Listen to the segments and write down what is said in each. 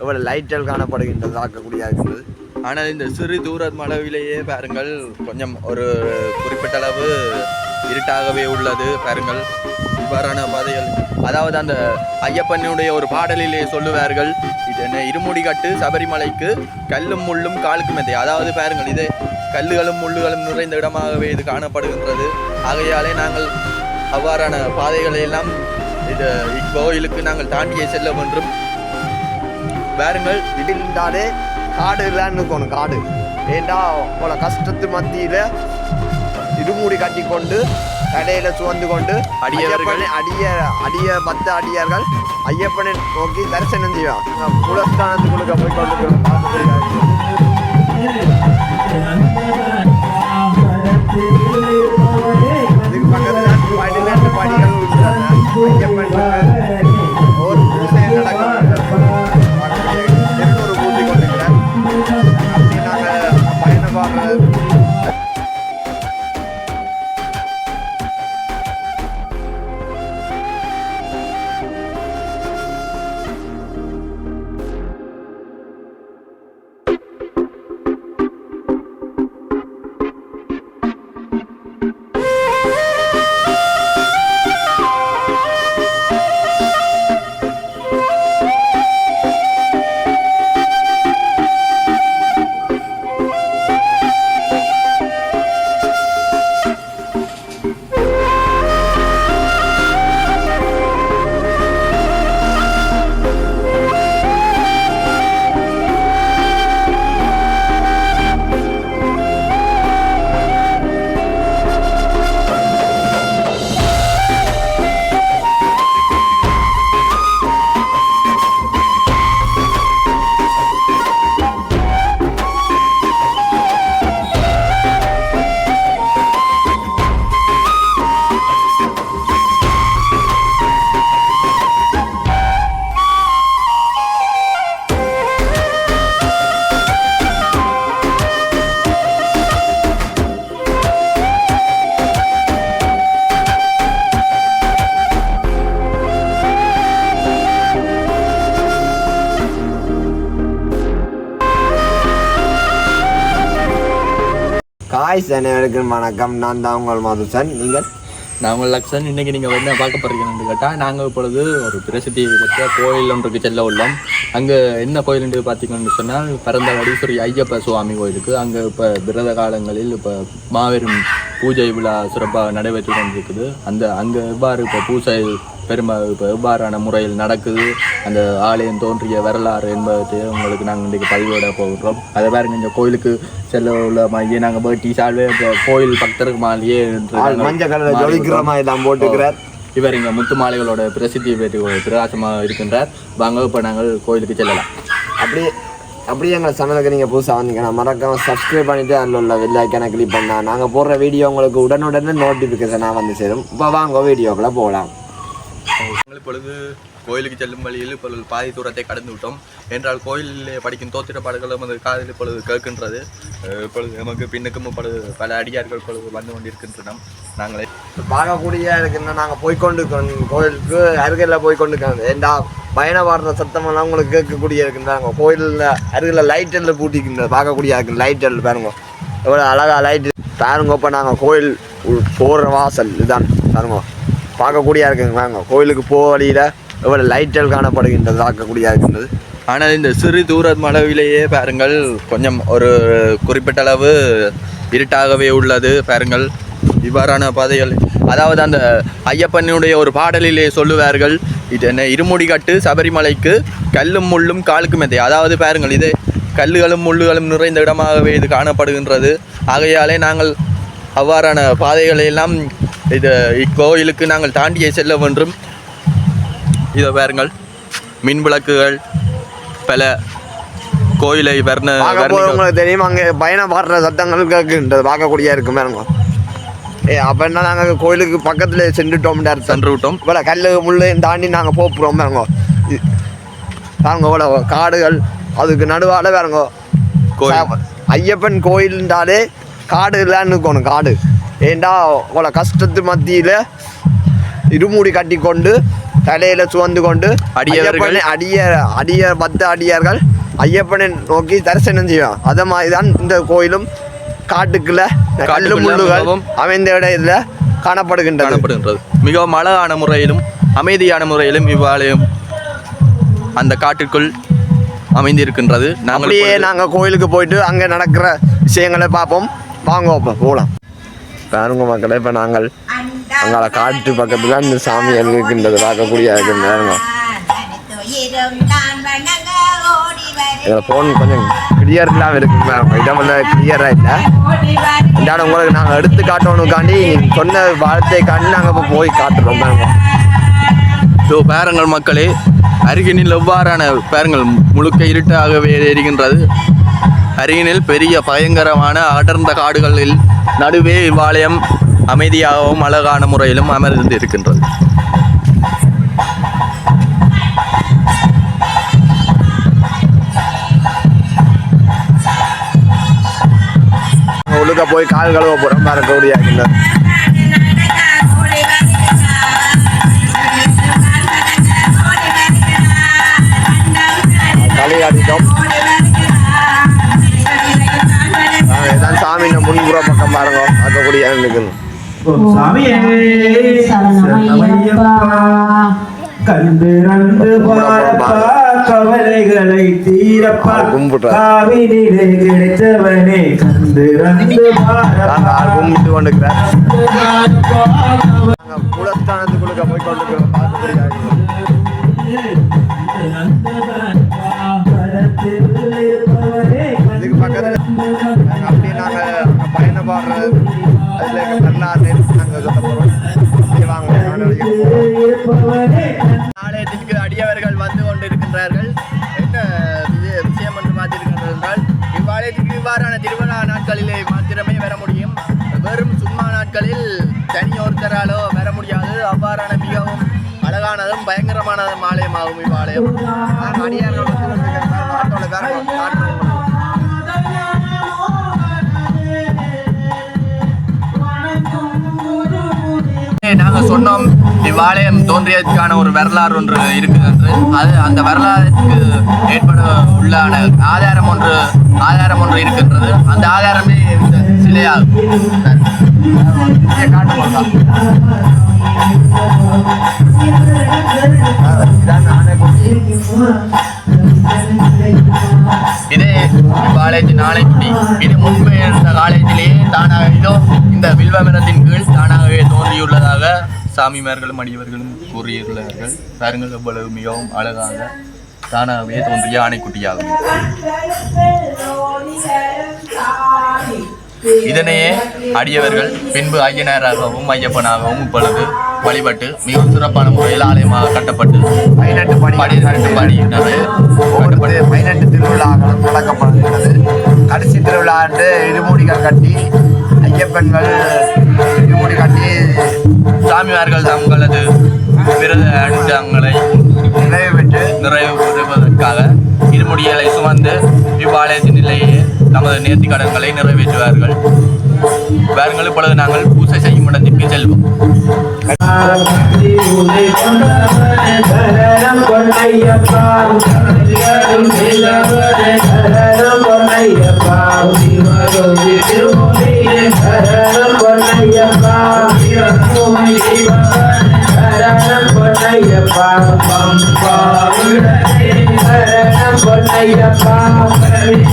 எவ்வளோ லைட்டல் காணப்படுகின்றது ஆக்கக்கூடிய இருக்கிறது ஆனால் இந்த சிறு தூர அளவிலேயே பாருங்கள் கொஞ்சம் ஒரு குறிப்பிட்ட அளவு இருட்டாகவே உள்ளது பாருங்கள். இவ்வாறான பாதைகள் அதாவது அந்த ஐயப்பனுடைய ஒரு பாடலிலே சொல்லுவார்கள் இது என்ன இருமுடி கட்டு சபரிமலைக்கு கல்லும் முள்ளும் காலுக்கு மெத்தை அதாவது பாருங்கள் இது கல்லுகளும் முள்ளுகளும் நிறைந்த இடமாகவே இது காணப்படுகின்றது. ஆகையாலே நாங்கள் அவ்வாறான பாதைகளை எல்லாம் இது இக்கோயிலுக்கு நாங்கள் தாண்டியே செல்ல வேண்டும். பாருங்கள் இடிந்தாலே காடு இல்லைன்னு இருக்கணும் காடு. ஏண்டா போல கஷ்டத்து மத்தியில் இருமுடி கட்டி கொண்டு கடையில சுமந்து கொண்டு அடியவர்கள். அடிய அடிய மத்த அடியார்கள். ஐயப்பனை நோக்கி தரிசனம் செய்வான். குலஸ்தானத்துக்குள்ள போய் கொண்டு இதுக்கு பக்கத்துல படிகள் உள்ளன. ஐயப்பன் காய்ஸ் அனைவருக்கும் வணக்கம். நான் தான் உங்கள் மதுசன். நீங்கள்? உங்கள் லக்ஷன். இன்னைக்கு நீங்கள் என்ன பார்க்க போகிறீங்கன்னு கேட்டால் நாங்கள் இப்பொழுது ஒரு பிரசித்தி பெற்ற கோயில் ஒன்றுக்கு செல்ல உள்ளோம். அங்கே என்ன கோயில்னு பார்த்தீங்கன்னு சொன்னால் பரந்தவாடி வடீஸ்வரி ஐயப்ப சுவாமி கோயிலுக்கு. அங்கே இப்போ விரத காலங்களில் இப்போ மாபெரும் பூஜை விழா சிறப்பாக நடைபெற்று கொண்டிருக்குது. அந்த அங்கே எவ்வாறு இப்போ பூஜை பெருமை இப்போ எவ்வாறான முறையில் நடக்குது? அந்த ஆலயம் தோன்றிய வரலாறு என்பதை உங்களுக்கு நாங்கள் இன்றைக்கு பதிவிட போகிறோம் அதை பாருங்க இந்த கோயிலுக்கு செல்ல உள்ள மைய நாங்கள் போய் சால்வே இப்போ கோயில் பக்தருக்கு மாலையே மஞ்சள் கலர் ஜொலிக்கிற மாதிரி தான் போட்டுக்கிறார் இவர் இங்கே முத்து மாலைகளோட பிரசித்தி பெற்று பிரகாசமாக இருக்கின்றார். வாங்க இப்போ நாங்கள் கோயிலுக்கு செல்லலாம். அப்படி அப்படியே எங்கள் சேனலுக்கு நீங்கள் புதுசாக வந்தீங்கன்னா மறக்காம சப்ஸ்கிரைப் பண்ணிட்டு அதில் உள்ள வெள்ளைக்கான கிளிக் பண்ணா நாங்கள் போடுற வீடியோ உங்களுக்கு உடனுடனே நோட்டிஃபிகேஷனாக வந்து சேரும். இப்போ வாங்க வீடியோக்குள்ளே போகலாம் இப்பொழுது கோயிலுக்கு செல்லும் வழியில் இப்பொழுது பாதி தூரத்தை கடந்து விட்டோம். என்றால் கோயிலில் படிக்கும் தோத்திர பாடல்களும் அந்த காதில் இப்பொழுது கேட்கின்றது. இப்பொழுது நமக்கு பின்னுக்கும் இப்பொழுது பல அடியார்கள் இப்பொழுது வந்து கொண்டிருக்கின்றன. நாங்களே பார்க்கக்கூடிய இருக்குன்னா நாங்கள் போய்க்கொண்டு கோயிலுக்கு அருகில் போய்க்கொண்டு ஏண்டா பயண வாடுற சத்தமெல்லாம் உங்களுக்கு கேட்கக்கூடிய இருக்குன்றாங்க கோயிலில் அருகில் லைட் எல்லாம் பூட்டிக்கின்ற பார்க்கக்கூடிய இருக்கு லைட் எல்லாம் பாருங்க. எவ்வளோ அழகாக லைட் பாருங்க இப்போ நாங்கள் கோயில் போகிற வாசல் இதுதான். பாருங்க. பார்க்கக்கூடிய இருக்குங்க வாங்க கோயிலுக்கு போக வழியில் எவ்வளோ லைட்டல் காணப்படுகின்றது தாக்கக்கூடியதாக இருக்கின்றது. ஆனால் இந்த சிறு தூர அளவிலேயே பாருங்கள் கொஞ்சம் ஒரு குறிப்பிட்ட அளவு இருட்டாகவே உள்ளது பாருங்கள். இவ்வாறான பாதைகள். அதாவது அந்த ஐயப்பனுடைய ஒரு பாடலிலே சொல்லுவார்கள் இது என்ன இருமுடி கட்டு சபரிமலைக்கு கல்லும் முள்ளும் காலுக்கு மெத்தை அதாவது பாருங்கள் இது கல்லுகளும் முள்ளுகளும் நிறைந்த இடமாகவே இது காணப்படுகின்றது. ஆகையாலே நாங்கள் அவ்வாறான பாதைகளை எல்லாம் இது இக்கோயிலுக்கு நாங்கள் தாண்டியே செல்ல வேண்டும். இதை பாருங்கள். மின் விளக்குகள் பல கோயிலை வர்ண போகிறவங்களுக்கு தெரியும்? அங்கே பயணம் பாடுற சத்தங்கள் கேட்கின்றது. பார்க்கக்கூடிய இருக்கு பாருங்க. ஏ அப்போ என்ன நாங்கள் கோயிலுக்கு பக்கத்தில் சென்றுட்டோம்னு அர்த்தம். சென்று விட்டோம் இவ்வளோ கல் முள்ளையும் தாண்டி நாங்கள் போகிறோம் பாருங்க. பாருங்க இவ்வளோ காடுகள். அதுக்கு நடுவால பாருங்க. கோயில். ஐயப்பன் கோயில்ன்றாலே காடு இல்லைன்னு இருக்கணும் காடு. ஏண்டா இவ்வளோ கஷ்டத்து மத்தியில் இருமுடி கட்டி கொண்டு தலையில சுவந்து கொண்டு அடியவர்கள். அடிய அடிய பத்த அடியார்கள் ஐயப்பனை நோக்கி தரிசனம் செய்வாங்க அத மாதிரி தான் இந்த கோயிலும் காட்டுக்குள்ள கல்லு முள்ளுகள் மிகவும் அமைந்த இடத்துல காணப்படுகின்றது. காணப்படுகின்றது. மிகவும் அழகான முறையிலும் அமைதியான முறையிலும் இவ்வாலயம் அந்த காட்டிற்குள் அமைந்திருக்கின்றது. நாங்கள் அப்படியே இப்பொழுது நாங்க கோயிலுக்கு போயிட்டு அங்க நடக்கிற விஷயங்களை பார்ப்போம். வாங்க அப்ப போலாம். பாருங்க மக்களே இப்ப நாங்கள் அங்கால காட்டு பக்கத்துல அந்த சாமி இருக்கின்றது பார்க்கக்கூடிய பாருங்க இதுல ஃபோன் கொஞ்சம் கிளியர் இல்லாமல் இருக்கு பாருங்க இடமெல்லாம் கிளியராக இல்லை. இந்தாட உங்களுக்கு நாங்கள் எடுத்து காட்டணுக்காண்டி சொன்ன வார்த்தை காண்டி நாங்க போய் காட்டுறோம் பாருங்க ஸோ பேரங்கள் மக்களே அருகினில் எவ்வாறான பேரங்கள் முழுக்க இருட்டாகவே இருக்கின்றது அருகினில் பெரிய பயங்கரமான அடர்ந்த காடுகளில் நடுவே இவ்வாலயம் அமைதியாகவும் அழகான முறையிலும் அமர்ந்து இருக்கின்றது உள்ளுக்க போய் கால் கழுவ போறோம். பார்க்கக்கூடிய இருக்கின்றது களி காட்டிட்டோம் இதான் சாமியின் முன்புற பக்கம் பாருங்க. பார்க்கக்கூடிய இருக்குன்னு சரணமையப்பா கண்டிரந்து பாரப்பா கவலைகளை தீரப்பா. காவினிலே கிடைத்தவனே நாங்கள் ஆள் பாரப்பா கும்பிட்டு கொண்டிருக்கிறேன் நாங்கள் குலஸ்தானத்துக்குள்ளுக்க போய் கொண்டிருக்கிறோம் ஆலயமாகும் இவ்வாலயம் நாங்கள் அடியார்கள் வந்து நாங்கள் சொன்னோம் இவ்வாலயம் தோன்றியதற்கான ஒரு வரலாறு ஒன்று இருக்குது. என்று அது அந்த வரலாறுக்கு ஏற்பட உள்ளான ஆதாரம் ஒன்று ஆதாரம் ஒன்று இருக்கின்றது. அந்த ஆதாரமே இந்த சிலையாகும். இங்கே இது காலேஜ் நாளைக்குடி இது முன்பு இருந்த காலேஜிலேயே தானாக இதோ இந்த வில்வ மரத்தின் கீழ் தானாகவே தோன்றியுள்ளதாக சாமிமார்களும் அடியவர்களும் கூறியுள்ளார்கள். பாருங்கள் எவ்வளவு மிகவும் அழகாக தானாகவே தோன்றிய ஆணைக்குட்டியாகும் இதனையே அடியவர்கள் பின்பு ஐயனாராகவும் ஐயப்பனாகவும் இப்பொழுது வழிபட்டு மிகவும் சிறப்பான முறையில் ஆலயமாக கட்டப்பட்டு பதினெட்டு படி பதினெட்டு படியினது ஒவ்வொரு பதினெட்டு திருவிழாக்களும் தொடக்கப்படுகிறது கடைசி திருவிழா அன்று இருமுடிகள் கட்டி ஐயப்பன்கள் இருமுடி கட்டி சாமியார்கள் தங்களது விரத அனுஷ்டானங்களை நிறைவு பெற்று நிறைவு பெறுவதற்காக இருமுடிகளை சுமந்து இவ்வாலயத்தின் நிலையே நமது நேர்த்தி கடன்களை நிறைவேற்றுவார்கள். பாருங்கள் இப்பொழுது நாங்கள் பூசை செய்யும் இடத்திற்கு செல்வோம். சரணம் பொன்னையப்பா சரணம் பொன்னையப்பா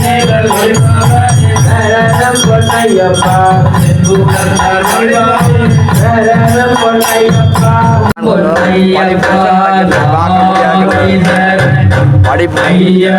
சரணம் பொன்னையப்பா சரணம் பொன்னையப்பா பம்பா சரணம் பொன்னையப்பா சரணம் பொன்னையப்பா சரணம் பொன்னையப்பா படிப்பு ஐயா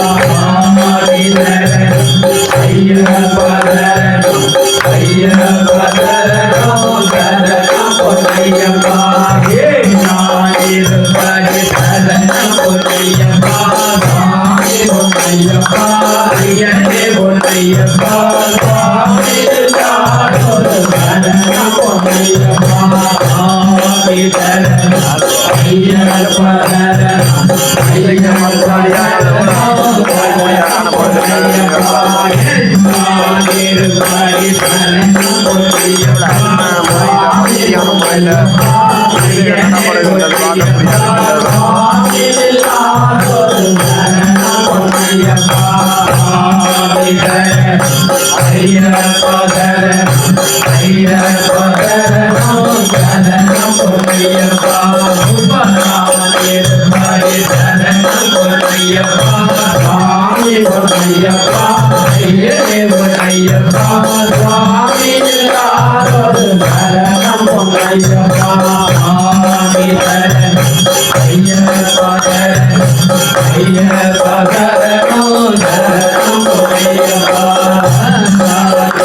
ஐயா Yeah. ஐயப்பா ஐயேவன் ஐயப்பா சுவாமி எல்லாரோடு மரணம் ஐயப்பா சுவாமி தரன் ஐயப்பா தரன் ஐயப்பா தரணும் தரணும் ஐயப்பா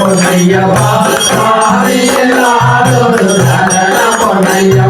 பொன்னையப்பா சாரி எல்லாரோடு சரண பொன்னையப்பா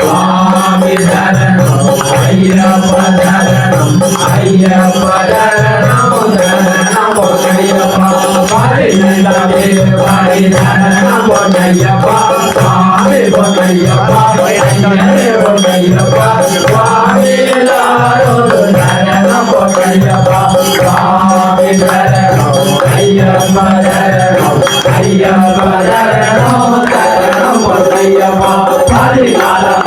சுவாமி சரணம் ஐயப்ப சரணம் ஐயப்ப சரணம் சரணம் பொன்னையப்பா பாடினே பாடி சரணம் பொன்னையப்பா சுவாமி பொன்னையப்பா பொன்னையப்பா சுவாமி எல்லாரும் சரணம் பொன்னையப்பா சுவாமி சரணம் ஐயப்ப சரணம் ஐயப்ப சரணம் சரணம் பொன்னையப்பா பாடி காலம்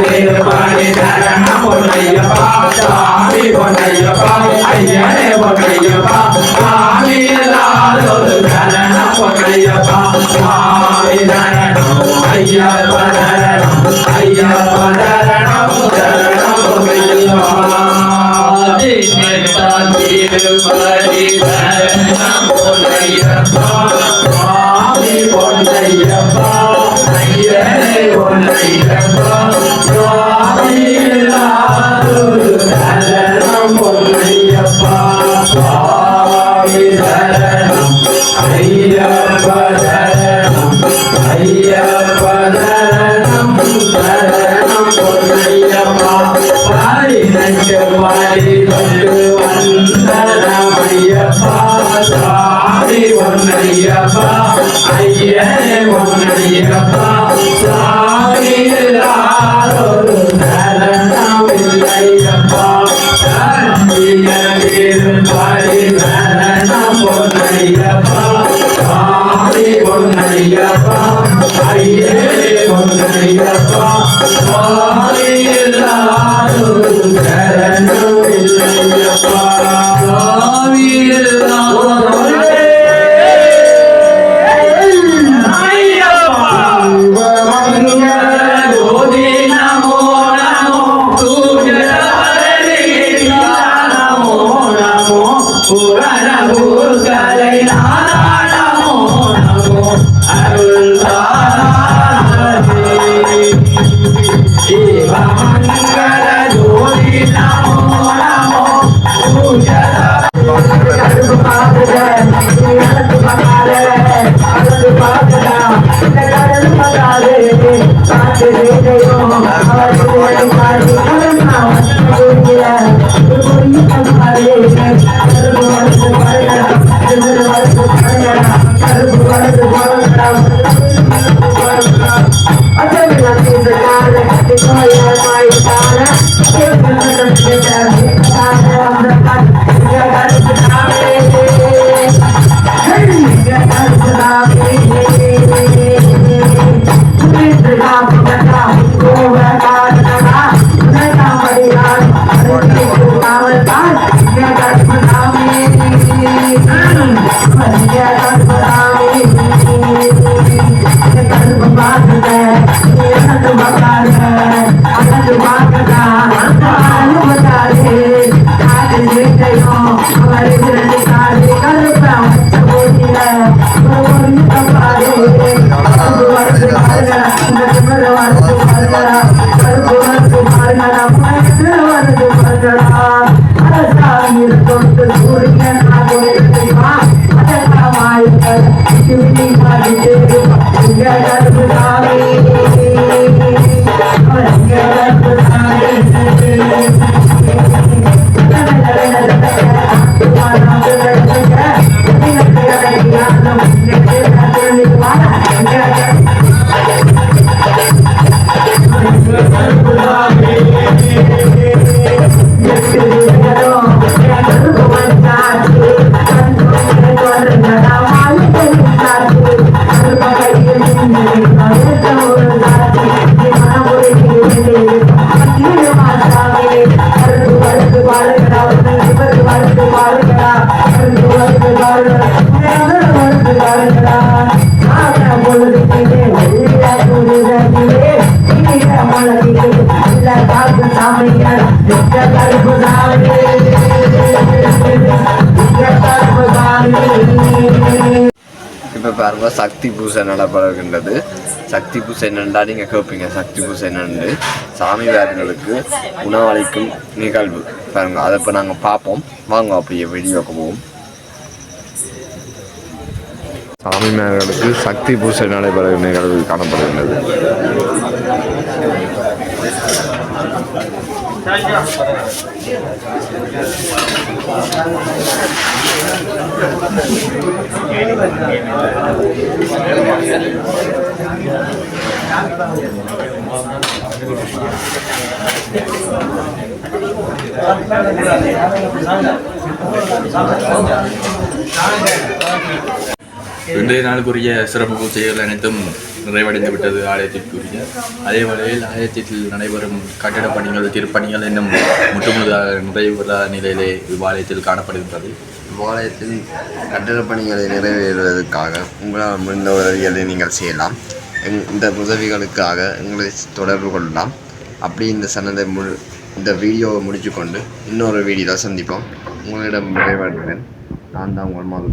பேரு பாடி சரணம் பொன்னையப்பா சாமி பொன்னையப்பா ஐயனே பொன்னையப்பா சாமி ஒரு சரணம் பொன்னையப்பா சாமி சரணம் ஐயப்பா சரணம் ஐயப்பா சரணம் சரணம் பொன்னையப்பா திருப்பதி சரணம் பொன்னையப்பா சுவாமி பொன்னையப்பா ஐயனே பொன்னையப்பா சுவாமி சரணம் பொன்னையப்பா சுவாமி சரணம் கருப்பு இப்போ சக்தி பூசை நடப்படுகின்றது சக்தி பூசை என்னண்டா நீங்கள் கேட்பீங்க சக்தி பூசை என்னன்னு சாமிவார்களுக்கு உணவளிக்கும் நிகழ்வு. பாருங்க அதை இப்போ நாங்கள் பார்ப்போம். வாங்க அப்படியே வீடியோக்கு போவோம். சாமிமார்களுக்கு சக்தி பூசை நடைபெறும் நிகழ்வு காணப்படுகின்றது. இன்றைய நாளுக்குரிய சிறப்பு பூஜைகள் அனைத்தும் நிறைவடைந்து விட்டது ஆலயத்திற்குரிய. அதே வேளையில் ஆலயத்தில் நடைபெறும் கட்டிடப் பணிகள் திருப்பணிகள் இன்னும் முற்றுமுழுதாக நிறைவுற நிலையிலே இவ்வாலயத்தில் காணப்படுகின்றது. இவ்வாலயத்தில் கட்டிடப் பணிகளை நிறைவேறுவதற்காக உங்களால் முடிந்த உதவிகளை நீங்கள் செய்யலாம். எங் இந்த உதவிகளுக்காக எங்களை தொடர்பு கொள்ளலாம். அப்படி இந்த சன்னதை முழு இந்த வீடியோவை முடிச்சுக்கொண்டு இன்னொரு வீடியோவில் சந்திப்போம். உங்களிடம் நிறைவேற்றுவேன் நான் தான் உங்கள் மாதிரி